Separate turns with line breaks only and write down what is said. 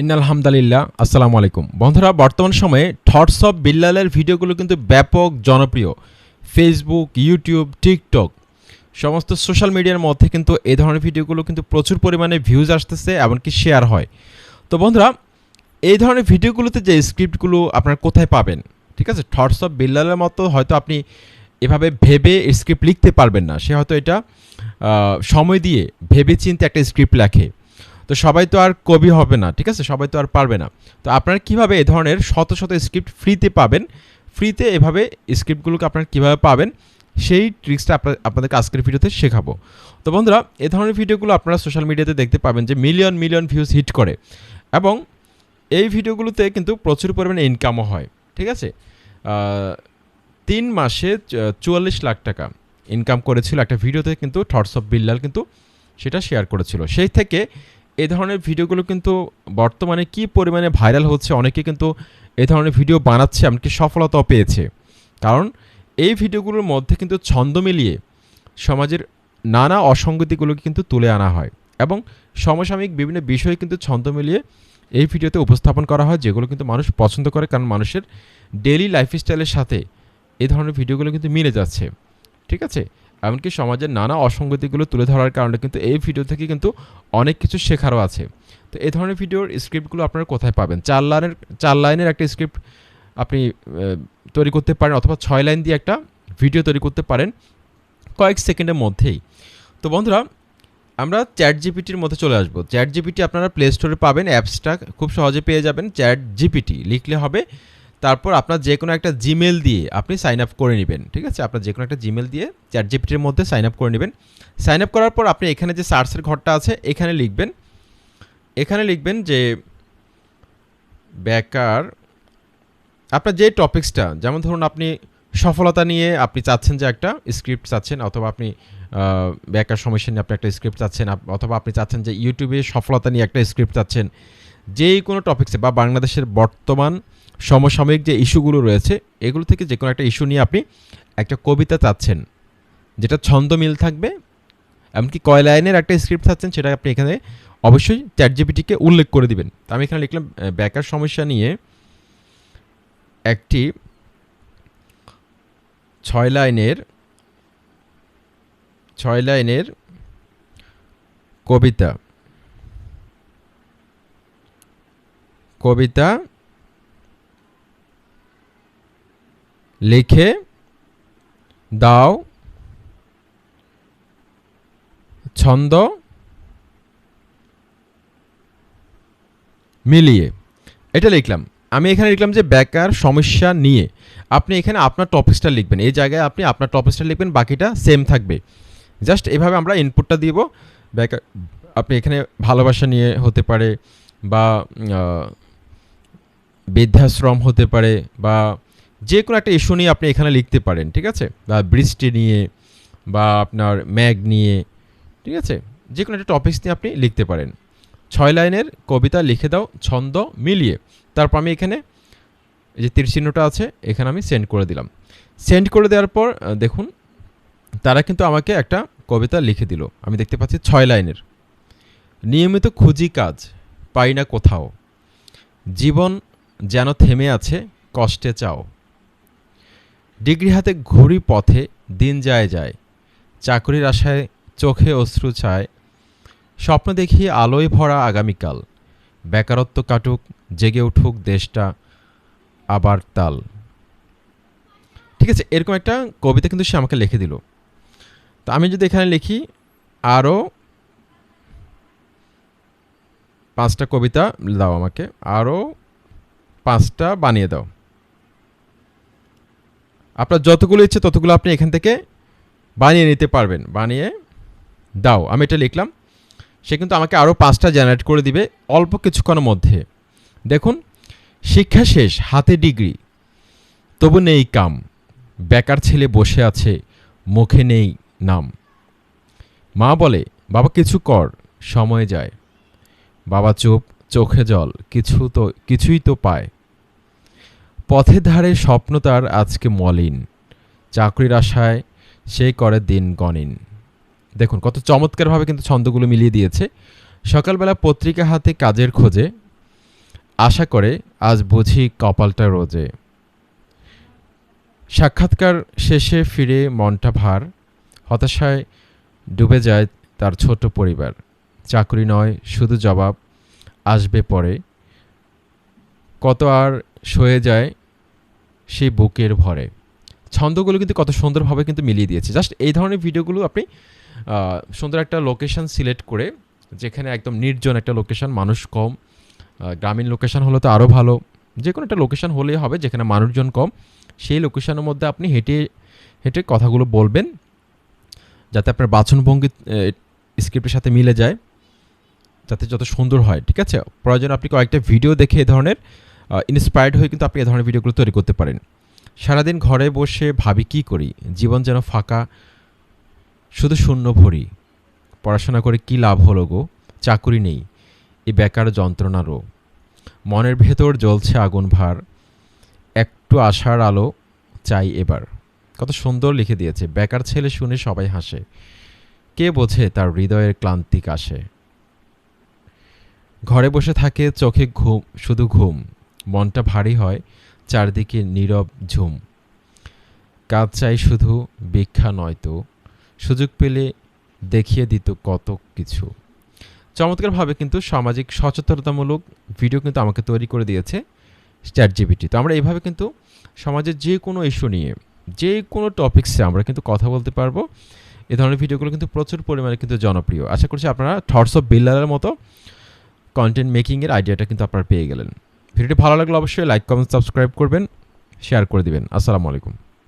In আলহামদুলিল্লাহ, আসসালামু আলাইকুম। বন্ধুরা, বর্তমান সময়ে থটস অফ বিল্লালের ভিডিওগুলো কিন্তু ব্যাপক জনপ্রিয়। ফেসবুক ইউটিউব টিকটক সমস্ত সোশ্যাল মিডিয়ার মধ্যে কিন্তু এই ধরনের ভিডিওগুলো কিন্তু প্রচুর পরিমাণে ভিউজ আসতেছে এমনকি শেয়ার হয়। তো বন্ধুরা, এই ধরনের ভিডিওগুলোতে যে স্ক্রিপ্টগুলো আপনারা কোথায় পাবেন, ঠিক আছে? থটস অফ বিল্লালের মতো হয়তো আপনি এভাবে ভেবে স্ক্রিপ্ট লিখতে পারবেন না। সে হয়তো এটা সময় দিয়ে ভেবে চিন্তে একটা স্ক্রিপ্ট লেখে। তো সবাই তো আর কবি হবে না, ঠিক আছে? সবাই তো আর পারবে না। তো আপনারা কীভাবে এ ধরনের শত শত স্ক্রিপ্ট ফ্রিতে পাবেন? ফ্রিতে এভাবে স্ক্রিপ্টগুলোকে আপনারা কীভাবে পাবেন? সেই ট্রিক্সটা আপনার আপনাদেরকে আজকের ভিডিওতে শেখাবো। তো বন্ধুরা, এ ধরনের ভিডিওগুলো আপনারা সোশ্যাল মিডিয়াতে দেখতে পাবেন যে মিলিয়ন মিলিয়ন ভিউজ হিট করে। এবং এই ভিডিওগুলোতে কিন্তু প্রচুর পরিমাণে ইনকামও হয়, ঠিক আছে? তিন মাসে চুয়াল্লিশ লাখ টাকা ইনকাম করেছিল একটা ভিডিওতে কিন্তু থটস অফ বিল্লাল কিন্তু সেটা শেয়ার করেছিল। সেই থেকে এই ধরনের ভিডিওগুলো কিন্তু বর্তমানে কি পরিমাণে ভাইরাল হচ্ছে অনেকে কিন্তু এই ধরনের ভিডিও বানাচ্ছে, এমনকি সফলতাও পেয়েছে। কারণ এই ভিডিওগুলোর মধ্যে কিন্তু ছন্দ মিলিয়ে সমাজের নানা অসঙ্গতিগুলোকে কিন্তু তুলে আনা হয় এবং সমসাময়িক বিভিন্ন বিষয় কিন্তু ছন্দ মিলিয়ে এই ভিডিওতে উপস্থাপন করা হয়, যেগুলো কিন্তু মানুষ পছন্দ করে কারণ মানুষের ডেইলি লাইফস্টাইলের সাথে এই ধরনের ভিডিওগুলো কিন্তু মিলে যাচ্ছে। ঠিক আছে? এমনকি সমাজের নানা অসঙ্গতিগুলো তুলে ধরার কারণে কিন্তু এই ভিডিও থেকে কিন্তু অনেক কিছু শেখারও আছে। তো এই ধরনের ভিডিওর স্ক্রিপ্টগুলো আপনারা কোথায় পাবেন? চার লাইনের চার লাইনের একটা স্ক্রিপ্ট আপনি তৈরি করতে পারেন অথবা ছয় লাইন দিয়ে একটা ভিডিও তৈরি করতে পারেন কয়েক সেকেন্ডের মধ্যেই। তো বন্ধুরা, আমরা চ্যাট জিপিটির মধ্যে চলে আসব। চ্যাট জিপিটি আপনারা প্লে স্টোরে পাবেন, অ্যাপসটা খুব সহজে পেয়ে যাবেন। চ্যাট জিপিটি লিখলে হবে তারপর আপনার যে কোনো একটা জিমেল দিয়ে আপনি সাইন আপ করে নেবেন, ঠিক আছে? আপনার যে কোনো একটা জিমেল দিয়ে চ্যাট জিপিটির মধ্যে সাইন আপ করে নেবেন। সাইন আপ করার পর আপনি এখানে যে সার্চের ঘরটা আছে, এখানে লিখবেন এখানে লিখবেন যে ব্যাকার আপনার যে টপিক্সটা যেমন ধরুন আপনি সফলতা নিয়ে আপনি চাচ্ছেন যে একটা স্ক্রিপ্ট চাচ্ছেন, অথবা আপনি ব্যাকার সমস্যা নিয়ে আপনি একটা স্ক্রিপ্ট চাচ্ছেন অথবা আপনি চাচ্ছেন যে ইউটিউবে সফলতা নিয়ে একটা স্ক্রিপ্ট চাচ্ছেন, যেই কোনো টপিক্সে বা বাংলাদেশের বর্তমান সমসাময়িক যে ইস্যুগুলো রয়েছে, এগুলো থেকে যে কোনো একটা ইস্যু নিয়ে আপনি একটা কবিতা চাচ্ছেন, যেটা ছন্দ মিল থাকবে, এমনকি কয় লাইনের একটা স্ক্রিপ্ট চাচ্ছেন, সেটা আপনি এখানে অবশ্যই চ্যাট জিপিটিকে উল্লেখ করে দিবেন। তো আমি এখানে লিখলাম বেকার সমস্যা নিয়ে একটি ছয় লাইনের ছয় লাইনের কবিতা কবিতা লিখে দাও ছন্দ মিলিয়ে। এটা লিখলাম। আমি এখানে লিখলাম যে বেকার সমস্যা নিয়ে। আপনি এখানে আপনার টপিক্সটা লিখবেন। এই জায়গায় আপনি আপনার টপিক্সটা লিখবেন, বাকিটা সেম থাকবে। জাস্ট এভাবে আমরা ইনপুটটা দিব। বেকার, আপনি এখানে ভালোবাসা নিয়ে হতে পারে বা বৃদ্ধাশ্রম হতে পারে বা যে কোনো একটা ইস্যু নিয়ে আপনি এখানে লিখতে পারেন, ঠিক আছে? বা বৃষ্টি নিয়ে বা আপনার ম্যাগ নিয়ে, ঠিক আছে? যে কোনো একটা টপিক্স নিয়ে আপনি লিখতে পারেন। ছয় লাইনের কবিতা লিখে দাও, ছন্দ মিলিয়ে। তারপর আমি এখানে এই যে তীর চিহ্নটা আছে, এখানে আমি সেন্ড করে দিলাম। সেন্ড করে দেওয়ার পর দেখুন, তারা কিন্তু আমাকে একটা কবিতা লিখে দিল। আমি দেখতে পাচ্ছি ছয় লাইনের। নিয়মিত খুঁজি কাজ, পাই না কোথাও। জীবন যেন থেমে আছে, কষ্টে চাও। ডিগ্রি হাতে ঘুরি পথে দিন যায় যায়। চাকরির আশায় চোখে অশ্রু চায় স্বপ্ন দেখি আলোয় ভরা আগামীকাল। বেকারত্ব কাটুক, জেগে উঠুক দেশটা আবার তাল। ঠিক আছে, এরকম একটা কবিতা কিন্তু সে আমাকে লিখে দিল। তো আমি যদি এখানে লিখি আরও পাঁচটা কবিতা দাও আমাকে আরও পাঁচটা বানিয়ে দাও। আপনার যতগুলো ইচ্ছে, ততগুলো আপনি এখান থেকে বানিয়ে নিতে পারবেন। বানিয়ে দাও। আমি এটা লিখলাম। সে কিন্তু আমাকে আরও পাঁচটা জেনারেট করে দিবে অল্প কিছুক্ষণের মধ্যে। দেখুন, শিক্ষা শেষ, হাতে ডিগ্রি। তবু নেই কাম। বেকার ছেলে বসে আছে, মুখে নেই নাম। মা বলে, বাবা, কিছু কর, সময় যায়। বাবা চুপ, চোখে জল, কিছু তো, কিছুই তো পায়। পথের ধারে স্বপ্ন তার আজকে মলিন। চাকরির আশায় সে করে দিন গণিন। দেখুন, কত চমৎকারভাবে কিন্তু ছন্দগুলো মিলিয়ে দিয়েছে। সকালবেলা পত্রিকা হাতে কাজের খোঁজে আশা করে আজ বুঝি কপালটা রোজে। সাক্ষাৎকার শেষে ফিরে মনটা ভার, হতাশায় ডুবে যায় তার ছোট পরিবার। চাকরি নয়, শুধু জবাব, আসবে পরে। কত আর সয়ে যায় সেই বুকের ভরে। ছন্দগুলো কিন্তু কত সুন্দরভাবে কিন্তু মিলিয়ে দিয়েছে। জাস্ট এই ধরনের ভিডিওগুলো আপনি সুন্দর একটা লোকেশন সিলেক্ট করে, যেখানে একদম নির্জন একটা লোকেশন মানুষ কম গ্রামীণ লোকেশান হলে তো আরও ভালো। যে কোনো একটা লোকেশন হলেই হবে, যেখানে মানুষজন কম। সেই লোকেশানের মধ্যে আপনি হেঁটে হেঁটে কথাগুলো বলবেন, যাতে আপনার বাচনভঙ্গি স্ক্রিপ্টের সাথে মিলে যায়, যাতে যত সুন্দর হয়, ঠিক আছে? প্রয়োজন আপনি কয়েকটা ভিডিও দেখে এ ধরনের ইন্সপায়ার্ড হয়ে কিন্তু আপনি এ ধরনের ভিডিওগুলো তৈরি করতে পারেন। সারাদিন ঘরে বসে ভাবি কি করি? জীবন যেন ফাঁকা, শুধু শূন্য ভরি। পড়াশোনা করে কি লাভ হলো গো? চাকুরি নেই। এ বেকার যন্ত্রণারও মনের ভেতর জ্বলছে আগুন ভার। একটু আশার আলো চাই এবার। কত সুন্দর লিখে দিয়েছে। বেকার ছেলে শুনে সবাই হাসে। কে বোঝে তার হৃদয়ের ক্লান্তি কাশে? ঘরে বসে থাকে চোখে ঘুম, শুধু ঘুম। মনটা ভারী হয়, চারদিকে নীরব ঝুম। কাজ চাই শুধু ভিক্ষা নয়তো সুযোগ পেলে দেখিয়ে দিত কত কিছু। চমৎকারভাবে কিন্তু সামাজিক সচেতনতামূলক ভিডিও কিন্তু আমাকে তৈরি করে দিয়েছে চ্যাট জিবিটি তো আমরা এইভাবে কিন্তু সমাজের যে কোনো ইস্যু নিয়ে, যে কোনো টপিক্সে আমরা কিন্তু কথা বলতে পারব। এ ধরনের ভিডিওগুলো কিন্তু প্রচুর পরিমাণে কিন্তু জনপ্রিয়। আশা করছি আপনারা থটস অফ বিল্লারের মতো কন্টেন্ট মেকিংয়ের আইডিয়াটা কিন্তু আপনারা পেয়ে গেলেন। ভিডিওটি ভালো লাগলে অবশ্যই লাইক কমেন্ট সাবস্ক্রাইব করবেন শেয়ার করে দিবেন। আসসালামু আলাইকুম।